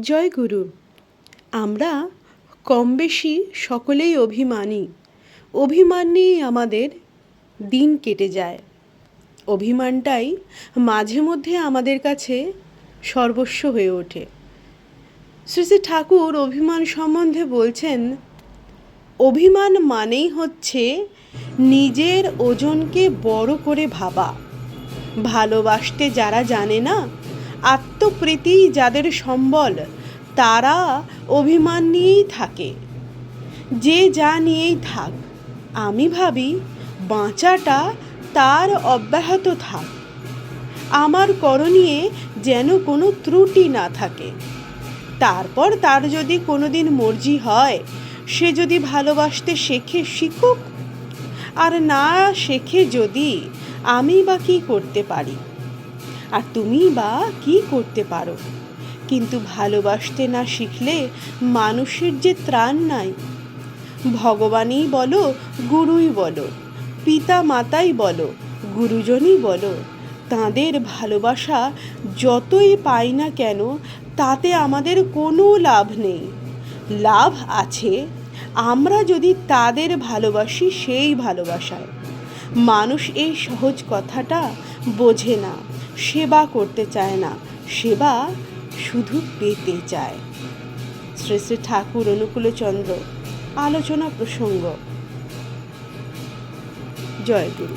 জয় গুরু। আমরা কম বেশি সকলেই অভিমানী। অভিমান নিয়েই আমাদের দিন কেটে যায়। অভিমানটাই মাঝে মধ্যে আমাদের কাছে সর্বস্ব হয়ে ওঠে। শ্রী শ্রী ঠাকুর অভিমান সম্বন্ধে বলছেন, অভিমান মানেই হচ্ছে নিজের ওজনকে বড় করে ভাবা। ভালোবাসতে যারা জানে না আত্মপ্রীতি যাদের সম্বল, তারা অভিমান নিয়েই থাকে। যে যা নিয়েই থাক, আমি ভাবি বাঁচাটা তার অব্যাহত থাক। আমার করণীয়ে যেন কোনো ত্রুটি না থাকে। তারপর তার যদি কোনো দিন মর্জি হয়, সে যদি ভালোবাসতে শেখে শিখুক, আর না শেখে যদি আমি বা কী করতে পারি? আর তুমি বা কি করতে পারো? কিন্তু ভালোবাসতে না শিখলে মানুষের যে ত্রাণ নাই। ভগবানই বলো, গুরুই বলো পিতা মাতাই বলো, গুরুজনই বলো, তাঁদের ভালোবাসা যতই পাই না কেন, তাতে আমাদের কোনো লাভ নেই। লাভ আছে, আমরা যদি তাদের ভালোবাসি সেই ভালোবাসায়। মানুষ এই সহজ কথাটা বোঝে না, সেবা করতে চায় না, সেবা শুধু পেতে চায়। শ্রী শ্রী ঠাকুর অনুকূলচন্দ্র, আলোচনা প্রসঙ্গ। জয় গুরু।